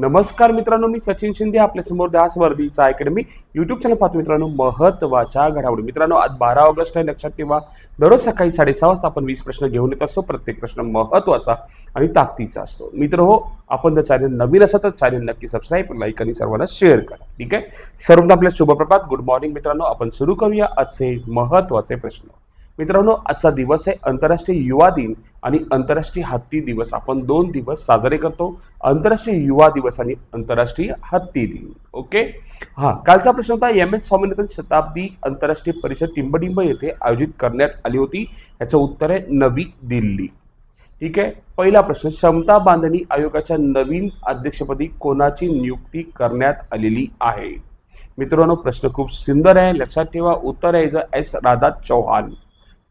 नमस्कार मित्रांनो मी सचिन शिंदे आपल्यासमोर दास वर्दीचा अकॅडमी युट्यूब चॅनल पाहतो मित्रांनो महत्त्वाच्या घडामोडी. मित्रांनो आज बारा ऑगस्ट आहे लक्षात ठेवा. दररोज सकाळी साडेसहा वाजता आपण वीस प्रश्न घेऊन येत असतो. प्रत्येक प्रश्न महत्त्वाचा आणि ताकदीचा असतो. मित्र हो आपण जर चॅनल नवीन असेल तर चॅनल नक्की सबस्क्राईब लाईक आणि सर्वांना शेअर करा. ठीक आहे? सर्वांना आपल्या शुभप्रभात. गुड मॉर्निंग मित्रांनो आपण सुरू करूया आजचे महत्त्वाचे प्रश्न. मित्रांनो आजचा दिवस आहे आंतरराष्ट्रीय युवा दिन आणि आंतरराष्ट्रीय हत्ती दिवस. आपण दोन दिवस साजरे करतो आंतरराष्ट्रीय युवा दिवस आणि आंतरराष्ट्रीय हत्ती दिन. ओके? हा कालचा प्रश्न होता एम. एस. स्वामीनाथन शताब्दी आंतरराष्ट्रीय परिषद टिंबडिंब येथे आयोजित करण्यात आली होती. याचं उत्तर आहे नवी दिल्ली. ठीक आहे? पहिला प्रश्न क्षमता बांधणी आयोगाच्या नवीन अध्यक्षपदी कोणाची नियुक्ती करण्यात आलेली आहे? मित्रांनो प्रश्न खूप सुंदर आहे. लक्षात ठेवा उत्तर आहे एस. राधा चौहान.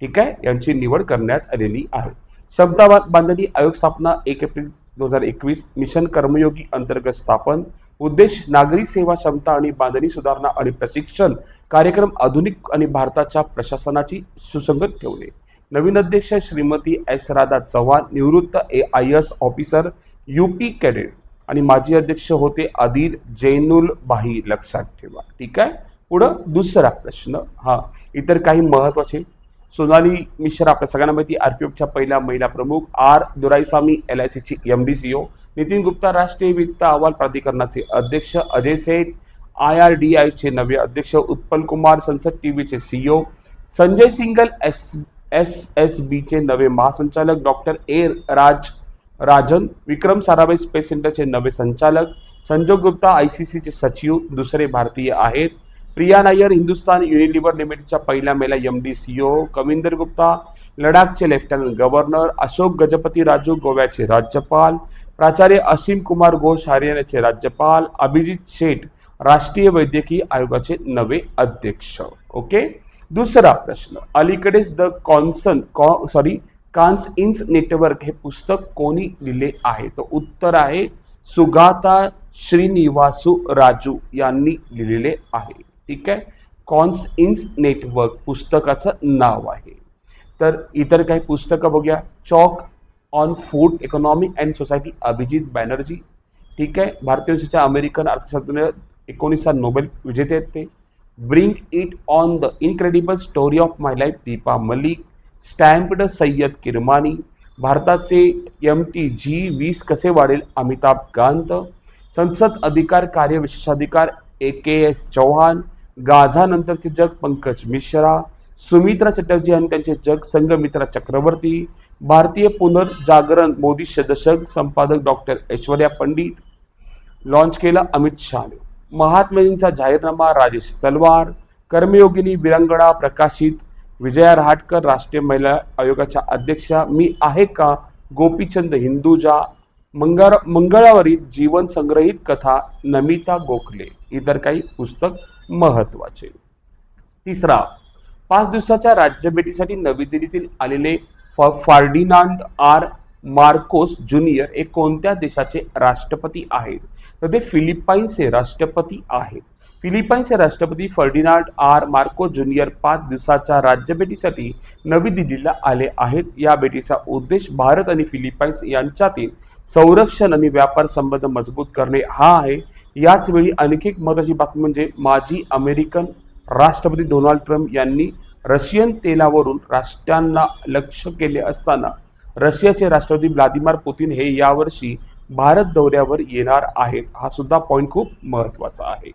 ठीक आहे? यांची निवड करण्यात आलेली आहे. क्षमता बांधणी आयोग स्थापना एक एप्रिल दोन हजार एकवीस मिशन कर्मयोगी अंतर्गत स्थापन उद्देश नागरी सेवा क्षमता आणि बांधणी सुधारणा आणि प्रशिक्षण कार्यक्रम आधुनिक आणि भारताच्या प्रशासनाची सुसंगत ठेवणे. नवीन अध्यक्ष श्रीमती एस राधा चव्हाण निवृत्त I A S officer U P cadet आणि माजी अध्यक्ष होते आदिल जैनुल बाही लक्षात ठेवा. ठीक आहे? पुढं दुसरा प्रश्न. हा इतर काही महत्त्वाचे सोनाली मिश्रा आपल्या सगळ्यांना माहिती आरपीएफच्या पहिल्या महिला प्रमुख आर दुराईसामी एल आय सीची M D C O Nitin Gupta राष्ट्रीय वित्त अहवाल प्राधिकरणाचे अध्यक्ष. Ajay Seth I R D आयचे नवे अध्यक्ष. उत्पल कुमार संसद टीव्हीचे CEO Sanjay Singhal S S S बीचे नवे महासंचालक. Doctor A Raj Rajan Vikram Sarabhai space सेंटरचे नवे संचालक. संजोग गुप्ता आय सी सीचे सचिव. दुसरे भारतीय आहेत. प्रिया नायर हिंदुस्तान युनिलिव्हर लिमिटेडच्या पहिल्या मेला M D C O Kavinder Gupta लडाखचे लेफ्टनंट गव्हर्नर अशोक गजपती राजू गोव्याचे राज्यपाल प्राचार्य असीम कुमार घोष हरियाणाचे राज्यपाल अभिजित शेठ राष्ट्रीय वैद्यकीय आयोगाचे नवे अध्यक्ष. ओके दुसरा प्रश्न. अलीकडेच द कॉन्सन कॉ सॉरी कान्स इन्स नेटवर्क हे पुस्तक कोणी लिहिले आहे? तर उत्तर आहे सुगाता श्रीनिवासू राजू यांनी लिहिलेले आहे. ठीक आहे? कॉन्स इन्स नेटवर्क पुस्तकाचं नाव आहे. तर इतर काही पुस्तकं बघूया. Chalk on food economy and society Abhijit Banerjee ठीक आहे? भारतीय अमेरिकन अर्थशास्त्रज्ञ एकोणीसचा नोबेल विजेते आहेत ते. Bring it on the incredible story of my life Deepa Malik stumped Syed Kirmani भारताचे एम टी जी वीस कसे वाढेल? अमिताभ कांत. संसद अधिकार कार्य विशेषाधिकार ए के एस चौहान. गाझानंतरचे जग पंकज मिश्रा सुमित्रा चटर्जी आणि त्यांचे जग संघमित्रा चक्रवर्ती भारतीय पुनर्जागरण मोदी दशक संपादक डॉक्टर ऐश्वर्या पंडित लॉन्च केलं अमित शहाने महात्माजींचा जाहीरनामा राजेश तलवार कर्मयोगिनी विरंगडा प्रकाशित विजया रहाटकर राष्ट्रीय महिला आयोगाच्या अध्यक्षा मी आहे का गोपीचंद हिंदुजा मंगळ मंगळावरील जीवन संग्रहित कथा नमिता गोखले. इतर काही पुस्तक महत्त्वाचे तिसरा पाच दिवसाच्या राज्यभेटीसाठी नवी दिल्लीतील आलेले फ फार्डिनांड आर. मार्कोस ज्युनियर हे कोणत्या देशाचे राष्ट्रपती आहेत? तर ते फिलिपाईन्सचे राष्ट्रपती आहेत. फिलिपाईन्सचे राष्ट्रपती फर्डिनांड आर. मार्को ज्युनियर पाच दिवसाच्या राज्यभेटीसाठी नवी दिल्लीला आले आहेत. या भेटीचा उद्देश भारत आणि फिलिपाईन्स यांच्यातील संरक्षण आणि व्यापार संबंध मजबूत करणे हा आहे. याच वेळी आणखी एक महत्त्वाची बातमी म्हणजे माजी अमेरिकन राष्ट्रपती डोनाल्ड ट्रम्प यांनी रशियन तेलावरून राष्ट्रांना लक्ष केले असताना रशियाचे राष्ट्रपती व्लादिमीर पुतीन हे यावर्षी भारत दौऱ्यावर येणार आहेत. हा सुद्धा पॉईंट खूप महत्त्वाचा आहे.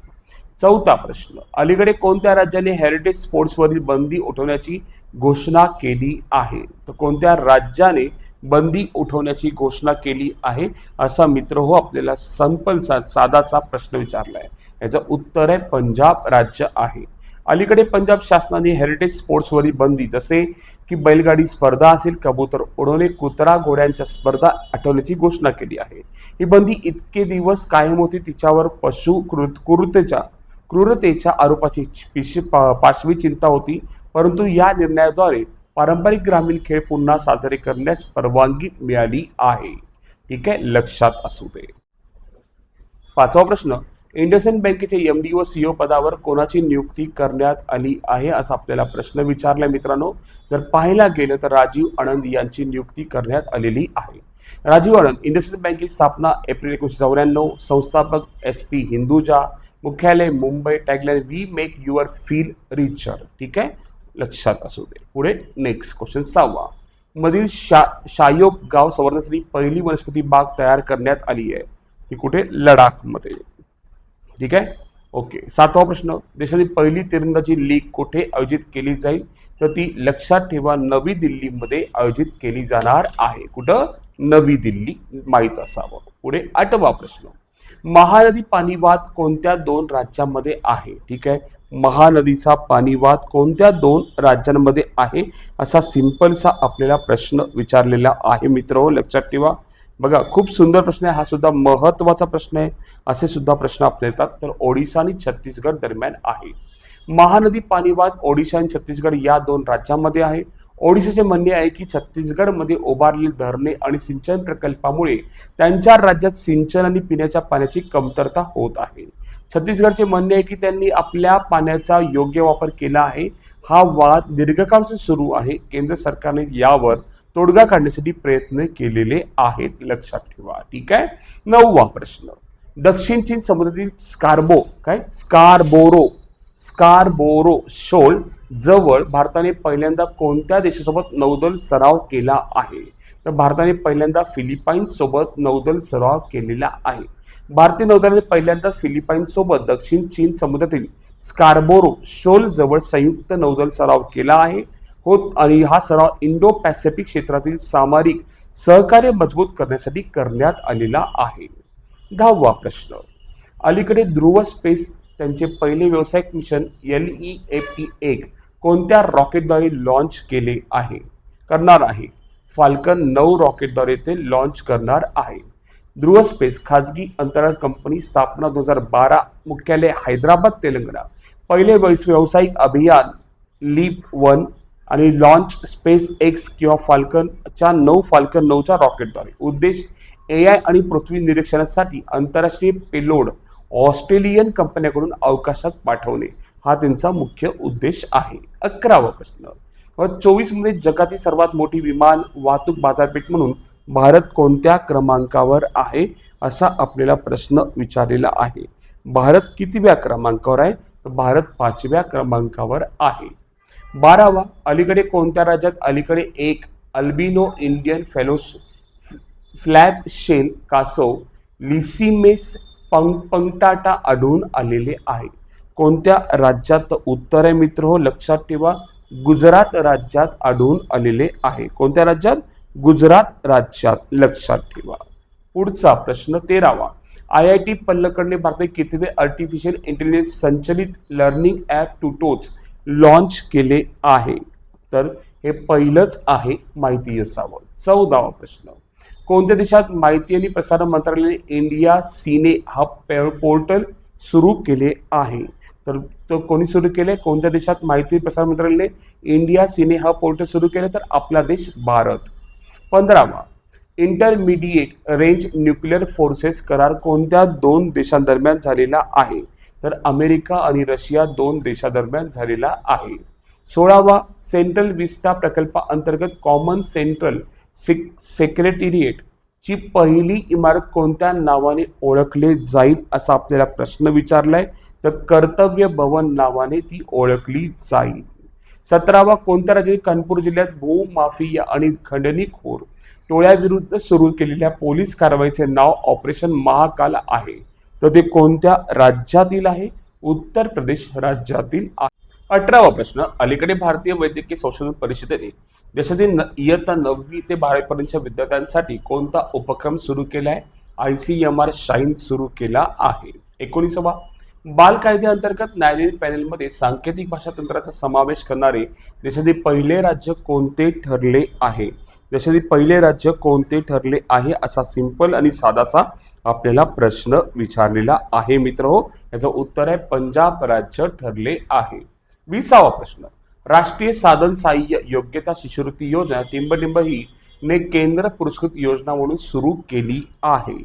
चौथा प्रश्न. अलीकडे कोणत्या राज्याने हेरिटेज स्पोर्ट्सवरील बंदी उठवण्याची घोषणा केली आहे? तर कोणत्या राज्याने बंदी उठवण्याची घोषणा केली आहे. असा मित्र हो आपल्याला संपलचा साधासा प्रश्न विचारला आहे याचं उत्तर आहे पंजाब राज्य आहे. अलीकडे पंजाब शासनाने हेरिटेज स्पोर्ट्सवरील बंदी जसे की बैलगाडी स्पर्धा असेल कबूतर उडवणे कुत्रा घोड्यांच्या स्पर्धा आठवण्याची घोषणा केली आहे. ही बंदी इतके दिवस कायम होती तिच्यावर पशु कृत क्रूरतेच्या क्रूरतेच्या आरोपाची पिशी पा- पाशवी चिंता होती. परंतु या निर्णयाद्वारे पारंपरिक ग्रामीण खेळ पुन्हा साजरे करण्यास परवानगी मिळाली आहे. ठीक आहे? लक्षात असू दे. पाचवा प्रश्न इंडसइंड बँकेचे एम डी व सीओ पदावर कोणाची नियुक्ती करण्यात आली आहे असा आपल्याला प्रश्न विचारला मित्रांनो. जर पाहायला गेलं तर राजीव आनंद यांची नियुक्ती करण्यात आलेली आहे. राजीव आनंद इंडस्ट्रियल बँकेची स्थापना एप्रिल एकोणीसशे चौऱ्याण्णव संस्थापक एस पी हिंदुजा मुख्यालय Mumbai tagline we make your feel richer. ठीक आहे? लक्षात असू दे. पुढे नेक्स्ट क्वेश्चन सहावा. मधील शा शायोग गाव संवर्धनासाठी पहिली वनस्पती बाग तयार करण्यात आली आहे. ती कुठे? लडाखमध्ये. ठीक आहे? ओके सातवा प्रश्न. देशातील पहिली तिरंदाजी लीग कुठे आयोजित केली जाईल? तर ती लक्षात ठेवा नवी दिल्लीमध्ये आयोजित केली जाणार आहे. कुठं? नवी दिल्ली माहीत असावं. पुढे आठवा प्रश्न. महानदी पाणीवाद कोणत्या दोन राज्यांमध्ये आहे? ठीक आहे. महानदीचा पाणीवाद कोणत्या दोन राज्यांमध्ये आहे? असा सिंपलसा आपल्याला प्रश्न विचारलेला आहे मित्र लक्षात ठेवा. बघा खूप सुंदर प्रश्न आहे. हा सुद्धा महत्त्वाचा प्रश्न आहे. असे सुद्धा प्रश्न आपले येतात. तर ओडिशा आणि छत्तीसगड दरम्यान आहे. महानदी पाणीवाद ओडिशा आणि छत्तीसगड या दोन राज्यांमध्ये आहे. ओडिशाचे म्हणणे आहे की छत्तीसगडमध्ये उभारलेली धरणे आणि सिंचन प्रकल्पामुळे त्यांच्या राज्यात सिंचन आणि पिण्याच्या पाण्याची कमतरता होत आहे. छत्तीसगडचे म्हणणे आहे की त्यांनी आपल्या पाण्याचा योग्य वापर केला आहे. हा वाद दीर्घकाळ सुरू आहे. केंद्र सरकारने यावर तोडगा काढण्यासाठी प्रयत्न केलेले आहेत. लक्षात ठेवा. ठीक आहे? नववा प्रश्न. दक्षिण चीन समुद्रातील स्कार्बो काय? स्कारबोरो. स्कारबोरो शोल जवळ भारताने पहिल्यांदा कोणत्या देशासोबत नौदल सराव केला आहे? तर भारताने पहिल्यांदा फिलिपाईन्स सोबत नौदल सराव केलेला आहे. भारतीय नौदलाने पहिल्यांदा फिलिपाईन्स सोबत दक्षिण चीन समुद्रातील स्कारबोरो शोल जवळ संयुक्त नौदल सराव केला आहे. होत आणि हा सराव इंडो पॅसिफिक क्षेत्रातील सामरिक सहकार्य मजबूत करण्यासाठी करण्यात आलेला आहे. दहावा प्रश्न. अलीकडे ध्रुव स्पेस त्यांचे पहिले व्यावसायिक mission L E F P एक कोणत्या रॉकेटद्वारे लॉन्च केले आहे? करणार आहे. फाल्कन नऊ रॉकेटद्वारे ते लॉन्च करणार आहे. ध्रुव स्पेस खाजगी अंतराळ कंपनी स्थापना दोन हजार बारा मुख्यालय हैदराबाद तेलंगणा. पहिले वैस- व्यावसायिक अभियान लीप वन आणि लॉन्च स्पेस एक्स किंवा फाल्कनच्या नऊ फाल्कन नऊच्या रॉकेटद्वारे. उद्देश ए आय आणि पृथ्वी निरीक्षणासाठी आंतरराष्ट्रीय पेलोड ऑस्ट्रेलियन कंपन्याकडून अवकाशात पाठवणे. हा त्यांचा मुख्य उद्देश आहे. अकरावा प्रश्न. चोवीसमध्ये जगातील सर्वात मोठी विमान वाहतूक बाजारपेठ म्हणून भारत कोणत्या क्रमांकावर आहे? असा आपल्याला प्रश्न विचारलेला आहे. भारत कितीव्या क्रमांकावर आहे? तर भारत पाचव्या क्रमांकावर आहे. बारावा अलीकडे कोणत्या राज्यात? अलीकडे एक अल्बिनो इंडियन फेलोस फ्लॅप शेल कासव लिसिमेस पंग पंगटाटा आढळून आलेले आहे. कोणत्या राज्यात उत्तर आहे मित्र हो लक्षात ठेवा. गुजरात राज्यात आढळून आलेले आहे. कोणत्या राज्यात? गुजरात राज्यात लक्षात ठेवा. पुढचा प्रश्न तेरावा. आय आय टी पल्लकडने भारतात कितवे आर्टिफिशियल इंटेलिजन्स संचलित लर्निंग ॲप टुटोच लॉन्च केले आहे? तर हे पहिलंच आहे माहिती असावं. चौदावा प्रश्न. कोणत्या देशात माहिती आणि प्रसारण मंत्रालयाने इंडिया सिने हा पे- पोर्टल सुरू केले आहे? तर तो कोणी सुरू केले कोणत्या देशात? माहिती प्रसार मंत्रालयाने इंडिया सिने हा पोर्टल सुरू केले तर आपला देश भारत. पंधरावा इंटरमिडिएट रेंज न्यूक्लिअर फोर्सेस करार कोणत्या दोन देशांदरम्यान झालेला आहे? तर अमेरिका आणि रशिया दोन देशादरम्यान झालेला आहे. सोळावा सेंट्रल विस्टा प्रकल्पाअंतर्गत कॉमन सेंट्रल सिक सेक्रेटेरिएट ची पहिली इमारत कोणत्या नावाने ओळखले जाईल असा आपल्याला प्रश्न विचारलाय. तर कर्तव्य भवन नावाने ती ओळखली जाईल. सतरावा कोणत्या राज्यातील कानपूर जिल्ह्यात भूमाफिया आणि खंडणीखोर टोळ्याविरुद्ध सुरू केलेल्या पोलीस कारवाईचे नाव ऑपरेशन महाकाल आहे? तर ते कोणत्या राज्यातील आहे? उत्तर प्रदेश राज्यातील आहे. अठरावा प्रश्न अलीकडे भारतीय वैद्यकीय संशोधन परिषदेने देशातील न- इयत्ता नववी ते बारावीपर्यंतच्या विद्यार्थ्यांसाठी कोणता उपक्रम सुरू केला आहे I C M R shine सुरू केला आहे. एकोणीसावा. बाल कायद्याअंतर्गत न्यायालयीन पॅनेलमध्ये सांकेतिक भाषा तंत्राचा समावेश करणारे देशातील पहिले राज्य कोणते ठरले आहे? देशातील पहिले राज्य कोणते ठरले आहे असा सिंपल आणि साधासा आपल्याला प्रश्न विचारलेला आहे मित्र हो. याचं उत्तर आहे पंजाब राज्य ठरले आहे. विसावा प्रश्न. राष्ट्रीय साधन सहाय्य योग्यता शिष्यवृत्ती योजना टिंबटिंब ही ने केंद्र पुरस्कृत योजना म्हणून सुरू केली आहे.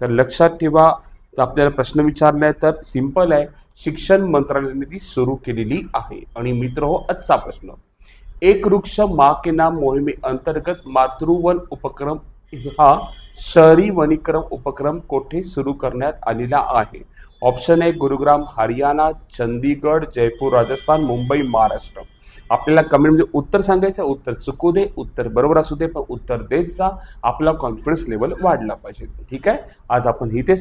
तर लक्षात ठेवा आपल्याला प्रश्न विचारला आहे तर सिंपल आहे. शिक्षण मंत्रालयाने ती सुरू केलेली आहे. आणि मित्र हो आजचा प्रश्न. एक वृक्ष मा के नाम मोहिमे अंतर्गत मातृवन उपक्रम हा शहरी वनीकरण उपक्रम कोठे सुरू करण्यात आलेला आहे? ऑप्शन आहे गुरुग्राम हरियाणा चंदीगड जयपूर राजस्थान मुंबई महाराष्ट्र. आपल्याला कमेंटमध्ये उत्तर सांगायचं उत्तर चुकू दे उत्तर बरोबर असू दे पण उत्तर देत जा. आपला कॉन्फिडन्स लेवल वाढला पाहिजे. ठीक आहे? आज आपण इथेच